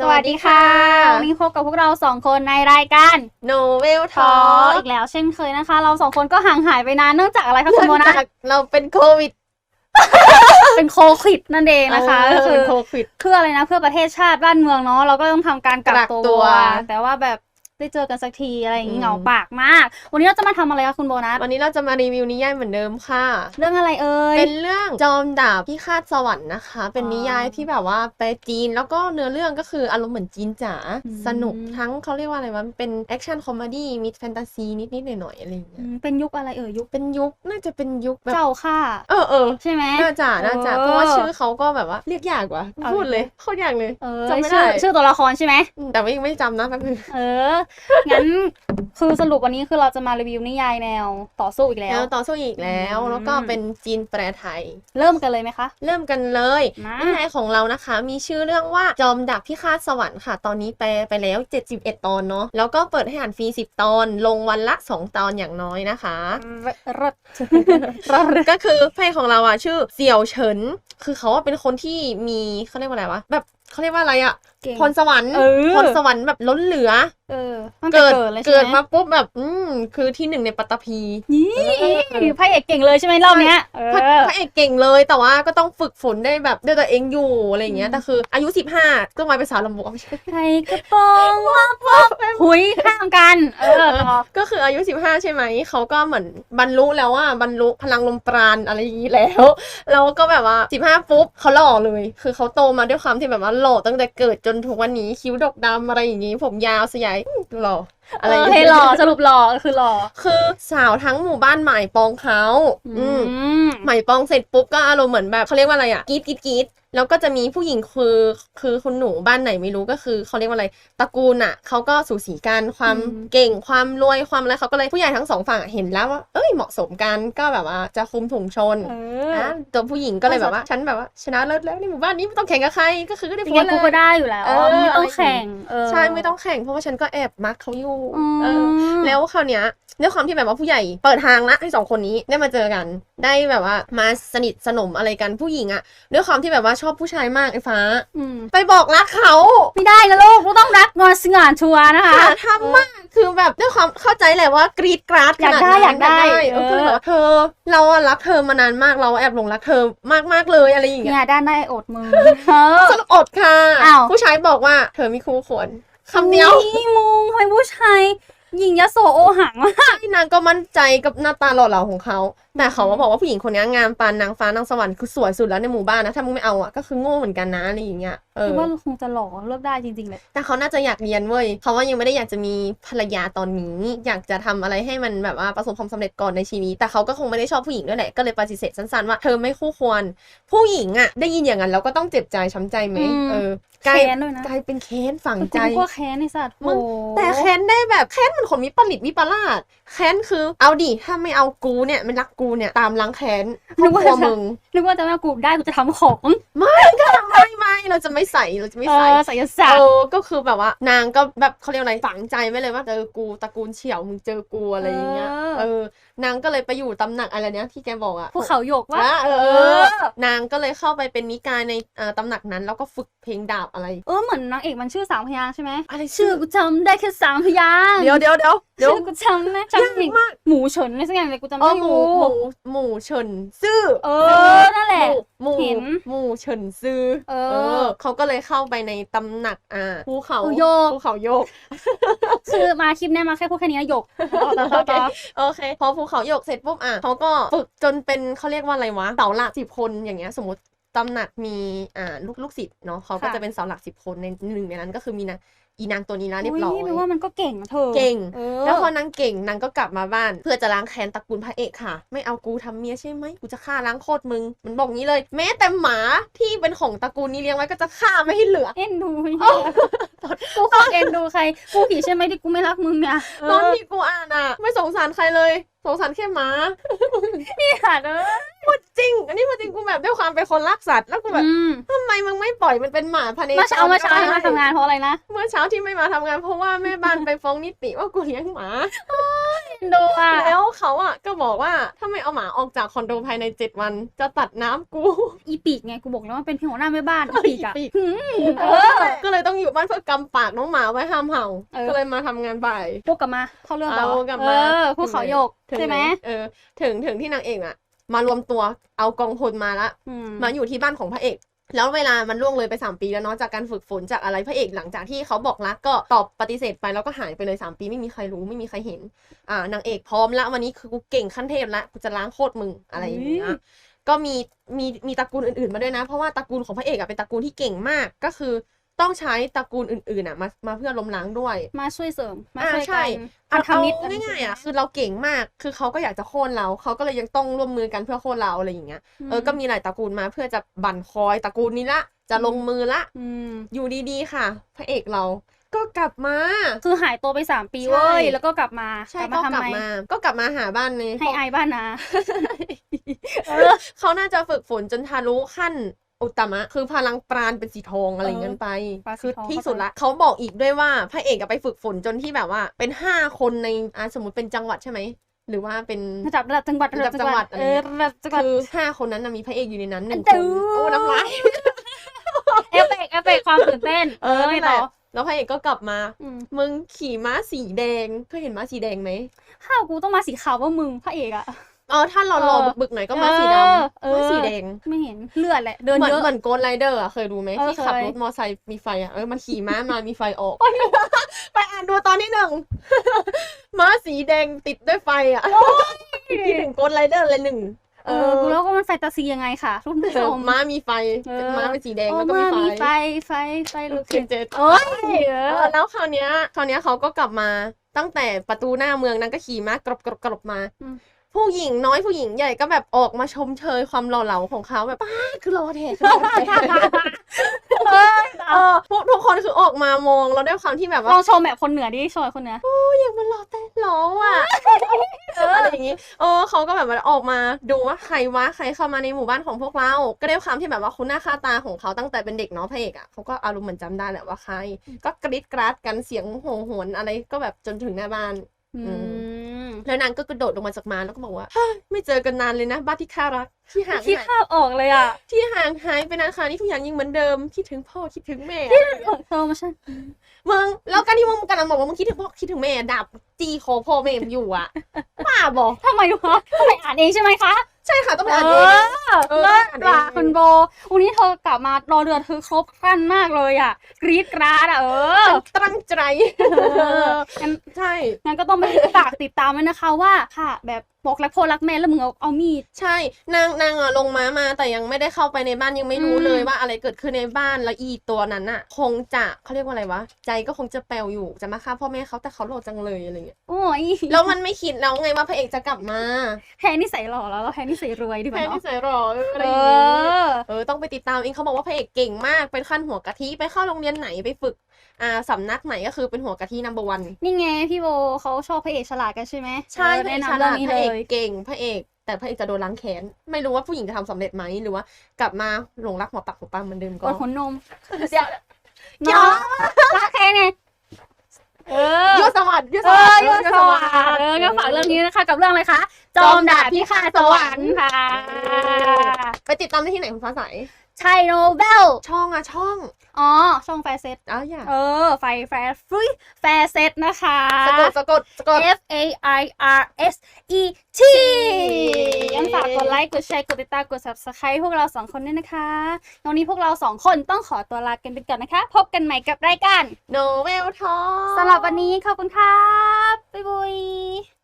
สวัสดีค่ะ วันนี้พบกับพวกเราสองคนในรายการโนเวลททออล์อีกแล้วเช่นเคยนะคะ เราสองคนก็ห่างหายไปนานเนื่องจากอะไรคะคุณโมนะเราเป็นโควิด เป็นโควิดนั่นเองนะคะก็คือเป็นโควิดเพื่ออะไรนะเพื่อประเทศชาติบ้านเมืองเนาะเราก็ต้องทำการกักกักตัตัววแต่ว่าแบบ ได้เจอกันสักทีอะไรอย่างงี้อืมเหงาปากมาก วันนี้เราจะมาทำอะไรคะคุณโบนัสวันนี้เราจะมารีวิวนิยายเหมือนเดิมค่ะ เรื่องอะไรเอ่ยเป็นเรื่องจอมดาบพิฆาตสวรรค์นะคะ เป็นอ๋อนิยายที่แบบว่าแปลจีนแล้วก็เนื้อเรื่องก็คืออารมณ์เหมือนจีนจ๋าอืมสนุกทั้งเขาเรียกว่าอะไรวะเป็นแอคชั่นคอมเมดี้มิดแฟนตาซีนิดๆหน่อยๆอะไรอย่างอืเงี้ยมเป็นยุคอะไรเอ่ยยุคเป็นยุคน่าจะเป็นยุคแบบเจ้าค่ะ เออเออใช่ไหมน่าจะน่าจะเออเพราะว่าชื่อเขาก็แบบว่าเรียกยากกว่าเอาพูดเลยโคตรยากเลยเออจำไม่ได้ชื่อชื่อตัวละครใช่ไหมอืมแต่ว่ายังไม่จำนะแป๊บนึงเอองั้นคือสรุปวันนี้คือเราจะมารีวิวนิยายแนวต่อสู้อีกแล้แล้ววต่อสู้อีกแล้วอืมแล้วก็เป็นจีนแปลไทย เริ่มกันเลยไหมคะ เริ่มกันเลยมา นิยายของเรานะคะ มีชื่อเรื่องว่าจอมดาบพิฆาตสวรรค์ค่ะ ตอนนี้แปลไปแล้ว 71 ตอนเนาะ แล้วก็เปิดให้อ่านฟรี 10 ตอน ลงวันละ 2 ตอนอย่างน้อยนะคะ รถรถ ก็คือเพลงของเราอะชื่อเสี่ยวเฉิน คือเขาอะเป็นคนที่มีเขาเรียกว่าอะไรวะ แบบเขาเรียกว่าอะไรอะเก่งพรสวรรค์เออพรสวรรค์แบบล้นเหลือ เออตั้งแต่เกิดเกิดเลยใช่เกิดไหมมาปุ๊บแบบ อืมคือที่หนึ่งในปัตตภีนี่พระเอกเก่งเลยใช่ไหมรอบเนี้ยเอพระอพระเอกเก่งเลยแต่ว่าก็ต้องฝึกฝนได้แบบด้วยตัวเองอยู่อะไรอย่างเงี้ยอืมแต่คือ อายุ15ก็มาเป็นสาวลำบากไม่ใช่ใครกระโปรงว่าพบหุยข้ามกันเออต่อก็คืออายุ15ใช่ไหมเขาก็เหมือนบรรลุแล้วว่าบรรลุพลังลมปราณอะไรอย่างนี้แล้วแล้วก็แบบว่า15ปุ๊บเขาหล่อเลย คือเขาโตมาด้วยความที่แบบว่าหล่อตั้งแต่เกิดจนถูกวันนี้คิ้วดกดำอะไรอย่างนี้ ผมยาวสยายหล่ออะไรอย่างเออให้เงี้ยหล่อสรุปหล่อคือหล่อคือสาวทั้งหมู่บ้านหมายปองเขาอืมมไหมปองเสร็จปุ๊บก็อารมณ์เหมือนแบบเขาเรียกว่าอะไรอะกรีดกรีดกรีดแล้วก็จะมีผู้หญิงคือคือคุณหนูบ้านไหนไม่รู้ก็คือเขาเรียกว่าอะไรตระกูลอะเขาก็สูสีกันความอืมเก่งความรวยความอะไรเขาก็เลยผู้ใหญ่ทั้งสองฝั่งอะเห็นแล้วว่าเอ้ยเหมาะสมกันก็แบบว่าจะคุมถุงชนเอออะตัวผู้หญิงก็เลยแบบว่าฉันแบบว่าชนะเลิศแล้วในหมู่บ้านนี้ไม่ต้องแข่งกับใครก็คือก็ได้จริพ้งนๆกูเลก็ยได้อยู่แล้วเออไม่ต้องแข่งเออใช่ไม่ต้องแข่งเพราะว่าฉันก็แอบมักเขาอยู่อืมเออแล้วคราวเนี้ยด้วยความที่แบบว่าผู้ใหญ่เปิดทางละให้สองคนนี้ได้มาเจอกัน ได้แบบว่ามาสนิทสนมอะไรกันผู้หญิงอะด้วยความที่แบบว่าชอบผู้ชายมากไอ้ฟ้าอืมไปบอกรักเขาไม่ได้นะลูกลูกต้องรักงอนสงานชัวร์นะคะหาทำมากคือแบบด้วยความเข้าใจแหละว่ากรีดกราดอยากขนได้นั้นอยากได้เออเออก็เลยแบบว่าเธอ เราอะรักเธอมานานมากเราแอบหลงรักเธอมากมากๆเลยอะไรอย่างเงี้ยเนี่ยด้านได้อดมือเออสรุปอดค่ะอ้าวผู้ชายบอกว่าเธอมีคู่ควร คำเดียวนี่มุงทำไมผู้ชายหญิงยโสโอหังวะที่นางก็มั่นใจกับหน้าตาหล่อเหลาของเขา แต่เขาก็บอกว่าผู้หญิงคนนี้งามปานนางฟ้านางสวรรค์คือสวยสุดแล้วในหมู่บ้านนะ ถ้ามึงไม่เอาอะก็คือโง่เหมือนกันนะอะไรอย่างเงี้ยเอ คิอดว่าคงจะหล่อเลือกได้จริงๆเลยแต่เขาน่าจะอยากเรียนเว้ยเขาว่ายังไม่ได้อยากจะมีภรรยาตอนนี้ อยากจะทำอะไรให้มันแบบว่าประสบความสำเร็จก่อนในชีวิต แต่เขาก็คงไม่ได้ชอบผู้หญิงด้วยแหละก็เลยปฏิเสธสั้นๆว่าเธอไม่คู่ควร ผู้หญิงอะ ได้ยินอย่างนั้นแล้วก็ต้องเจ็บใจช้ำใจไหมอืมเออกลายแค้นด้วยนะกลายเป็นเค้นฝังแต่ใจกูก็แค้นไอ้สัตว์มึงโอ้แต่แค้นได้แบบแค้นเหมันคนมีปริตวิปลาสแค้นคือเอาดิถ้าไม่เอากูเนี่ยไม่รักกูเนี่ยตามล้างแค้นครอบครัวมึงนึกว่าจะแม่กูได้กูจะทำของไม่ก็ไม่ไม่ เราจะไม่ใส่เราจะไม่เอใส่อศิลศาสตเอร์อก็คือแบบว่านางก็แบบเขาเรียกอะไรฝังใจไว้เลยว่าเจอกูตระกูลเฉียวมึงเจอกูอะไรอย่างเงี้ยเออนางก็เลยไปอยู่ตำหนักอะไรเนี้ยที่แกบอกอะภูเขาหยกว่าอะเอเอออ นางก็เลยเข้าไปเป็นนิกายในเอ่อตำหนักนั้น แล้วก็ฝึกเพลงดาบอะไร เออเหมือนนางเอกมันชื่อสามพยางค์ใช่ไหมอะไรชื่อกูจำได้แค่สามพยางค์เดี๋ยวเดี๋ยวเดี๋ยวเดี๋ยวชื่อกูจำนะจำอีกมากหมูเฉินอะไรสักอย่างเลยกูจำเอได้ออหมูยู่หมูหมูเฉินซื่อเออนั่นแหละ หมูเห็น หมูเฉินซื่อเอเอออเขาก็เลยเข้าไปในตำหนักอ่าภูเขาภูโยกภูเขาโยก คือมาคลิปเนี้ยมาแค่พูดแค่นี้นะหยกต่อต่อต่อต่อโอเค พอภูเขาโยกเสร็จปุ๊บอะเขาก็ฝึกจนเป็นเขาเรียกว่าอะไรวะเสาหลักสิบคนอย่างเงี้ยสมมติ ตำหนักมีอ่าลูกลูกศิษย์เนาะเขาก็จะเป็นเสาหลักสิบคนในหนึ่งในนั้นก็คือมีนางอีนางตัวนี้นะเรียบร้อยแปลว่ามันก็เก่งนะเธอเก่ง เออแล้วพอนางเก่งนางก็กลับมาบ้าน เพื่อจะล้างแค้นตระกูลพระเอกค่ะ ไม่เอากูทำเมียใช่ไหมกูจะฆ่าล้างโคตรมึง มันบอกงี้เลย แม้แต่หมาที่เป็นของตระกูลนี้เลี้ยงไว้ก็จะฆ่าไม่ให้เหลือ เอ็นดูกูขอเอ็นดูใคร กูผิดใช่ไหมที่กูไม่รักมึงเนี่ยตอนที่กูอ่านอะ ไม่สงสารใครเลย สงสารแค่หมาพี่ขาดเอ อจริง อันนี้มาจริงกูแบบด้วยความเป็นคนรักสัตว์แล้วกูแบบอืมทำไมมึงไม่ปล่อยมันเป็นหมาพะเนจรเมื่อเช้าเมื่อเช้าที่มาทำงานเพราะอะไรนะเมื่อเช้าที่ไม่มาทำงานเพราะว่าแม่บ้านไปฟ้องนิติว่ากูเลี้ยงหมาดูอะแล้วเขาอะก็บอกว่าถ้าไม่เอาหมาออกจากคอนโดภายในเจ็ดวัน จะตัดน้ำกูอีปีกไงกูบอกแล้วว่าเป็นพี่หัวหน้าแม่บ้านอีปีกอะอีปีกหืมเอเอออก็เลยต้องอยู่บ้านเพื่อกำปากน้องหมาไว้ห้ามเห่าเออก็เลยมาทำงานบ่ายพวกกลับมาเข้าเรื่องต่อเอากลับเอมาอพวกเขาโยกถึงใช่ไหมเออถึงถึงที่นางเอกอะ มารวมตัวเอากองพลมาละอืมมาอยู่ที่บ้านของพระเอกแล้วเวลามันล่วงเลยไป 3 ปีแล้วเนาะจากการฝึกฝนจากอะไรพระเอกหลังจากที่เขาบอกรักก็ตอบปฏิเสธไปแล้วก็หายไปเลย 3 ปีไม่มีใครรู้ไม่มีใครเห็น อ่านางเอกพร้อมละวันนี้คือกูเก่งขั้นเทพละกูจะล้างโคตรมึงอะไรอย่างเงี้ยก็มีมีมีตระกูลอื่นๆมาด้วยนะ เพราะว่าตระกูลของพระเอกอะเป็นตระกูลที่เก่งมากก็คือ ต้องใช้ตระกูลอื่นๆอะมามาเพื่อล้มล้างด้วย มาช่วยเสริม มาอ่าช่วยใช่กันพันธเอามิตรเอาง่ายๆอะคือเราเก่งมากคือเขาก็อยากจะโค่นเราเขาก็เลยยังต้องร่วมมือกันเพื่อโค่นเราอะไรอย่างเงี้ยเออก็มีหลายตระกูลมาเพื่อจะบั่นคอยตระกูลนี้ละจะลงมือละอืมอยู่ดีๆค่ะ พระเอกเราก็กลับมา คือหายตัวไปสามปีใช่เว้ย แล้วก็กลับมา ใช่กลับก็มาทำกลับไมมา ก็กลับมาหาบ้านในให้อายบ้านนะเออเขาน่าจะฝึกฝนจนทะลุขั้น อุตตมะ คือพลังปราณเป็นสีทองอะไรอย่างเงี้ยไป ปราณสีคือทอง ที่สุดละเขาบอกอีกด้วยว่าพระเอกอะไปฝึกฝนจนที่แบบว่า เป็นห้าคนในอะสมมติเป็นจังหวัดใช่ไหม หรือว่าเป็น ระดับระดับจังหวัดระดับจังหวัดอะไรเอเงี้อย ระดับจังหวัด คือห้าคนนั้นนะมีพระเอกอยู่ในนั้นหนึ่งอัคนนจู๊โอ้น้ำลาย เอฟเฟกต์เอฟเฟกต์ความตื่นเต้นเออไม่นั่นแหต่อละแล้วพระเอกก็กลับมา อืมมึงขี่ม้าสีแดงเคยเห็นม้าสีแดงไหม ข้าวกูต้องมาสีขาวว่ามึงพระเอกอะ อ๋อถ้าเราเอรออบึกๆหน่อยก็ม้าสีดเออเอำอม้าสีแดงไม่เห็นเลือดแหละเดินเหมือนเยอะ เหมือนโกดไรเดอร์อะเคยดูไหมเออที่ขับเคย รถมอไซค์มีไฟอะเออมันขี่ม้ามามีไฟออก ไปอ่านดูตอนที่หนึ่ง ม้าสีแดงติดด้วยไฟอะคิดถึงโกดไรเดอร์เลยหนึ่งเออกูแล้วก็มันแฟนตาซียังไงค่ะทุกผู้ชเออมม้ามีไฟเออเป็นม้าเป็นสีแดงโอ้แล้วก็เมื่อมีมีไฟ ไฟไฟไฟลุกเจขึ้นเจโอ้ยเอเอออแล้วคราวเนี้ยคราวเนี้ยเขาก็กลับมาตั้งแต่ประตูหน้าเมืองนั้นก็ขี่ม้ากรบกรบกรบมา อืม ผู้หญิงน้อยผู้หญิงใหญ่ก็แบบออกมาชมเชยความหล่อเหลาของเขาแบบป้าดคือหล่อแท้คือหล่อแท้เออพวกทุกคนคือออกมามองแล้วด้วยความที่แบบลว่าองชมแบบคนเหนือดิชมแบบคนเหนืออยากมันหล่อแต่หล่ออะอะไรอย่างงี้เออเขาก็แบบว่าออกมาดูว่าใครวะใครเข้ามาในหมู่บ้านของพวกเรา ก็ด้วยความที่แบบว่าคุณหน้าค่าตาของเขาตั้งแต่เป็นเด็กเนาะพระเอกอะเขาก็อารมณ์เหมือนจำได้แหละว่าใคร ก็กรีดกราดกันเสียงโหงหวนอะไรก็แบบจนถึงหน้าบ้าน อืม แล้วนางก็กระโดดลงมาจากม้าแล้วก็บอกว่าเฮ้ยไม่เจอกันนานเลยนะ บ้านที่ข้ารัก ที่ห่างคิดหายภาพออกเลยอะ ที่ห่างหายไปนานขนาดนี้ทุกอย่างยังเหมือนเดิมคิดถึงพ่อคิดถึงแม่เธอมาใช่มึงแล้วการที่มึงกำลังบอกว่ามึงคิดถึงพ่อคิดถึงแม่ดับจีคอพ่อแม่มึงอยู่อะบ้าบอกทำไมวะทำไมอ่านเองใช่ไหมคะ ใช่ค่ะต้องไปเออ่านเอง อเออเลิศอ่านว่ะเอง คุณโบ วันนี้เธอกลับมารอเรือเธอครบครันมากเลยอะ กรี๊ดกราดอะเออตั้งใจเอองั้นใช่ งั้นก็ต้องไปฝากติดตามไว้นะคะว่าค่ะ แบบบอกรักพ่อรักแม่แล้วมึงเอาเอามีด ใช่นางนางอะลงม้ามาแต่ยังไม่ได้เข้าไปในบ้านยังไม่รู้อืม เลยว่าอะไรเกิดขึ้นในบ้านแล้วอีตัวนั้นอะคงจะเขาเรียกว่าอะไรวะ ใจก็คงจะแปลวอยู่จะมาฆ่าพ่อแม่เขาแต่เขาโหดจังเลยอะไรเงี้ยโอ้ยแล้วมันไม่คิดแล้วไงว่าพระเอกจะกลับมาแพ้นิสัยหล่อแล้วแล้วแพ้นิสัยรวยดีกว่าแค่ที่เนาะใส่รออะไรเออย่างงี้อ เออต้องไปติดตามเองเขาบอกว่าพระเอกเก่งมากเป็นขั้นหัวกะทิไปเข้าโรงเรียนไหนไปฝึกอ่าสำนักไหนก็คือเป็นหัวกะทินัมเบอร์วันนี่ไงพี่โบเขาชอบพระเอกฉลาดกันใช่ไหมใช่เออพระเอแนะกฉนำเรื่ลาองดนี้พเลระเอกย เก่งพระเอก แต่พระเอกจะโดนล้างแค้นไม่รู้ว่าผู้หญิงจะทำสำเร็จไหมหรือว่ากลับมาหลงรักหัวปักหัวปั๊มเหมือนเดิมกก็ดหัวนม เดี๋ยวเนาะรักแค่ไงเอ ดยศเออเยศสวัสดิ์เออก็ฝากเรื่องนี้นะคะ กับเรื่องอะไรคะจอมดาบพิฆาตสวรรค์ค่ะ ไปติดตามได้ที่ไหนคุณฟ้าใส ใช่โนเบลช่องอะช่อง อ๋อ ช่องแฟร์เซตอ้าวอย่าเออ ไฟแฟร์ฟรีแฟร์เซตนะคะ สะกดสะกดสะกด F A I R S E T ยังฝากกดไลค์ กดแชร์ กดติดตาม กด subscribe พวกเราสองคนด้วยนะคะวันนี้พวกเราสองคนต้องขอตัวลากันไปก่อนนะคะ พบกันใหม่กับรายการโนเวลทอสำหรับวันนี้ขอบคุณครับ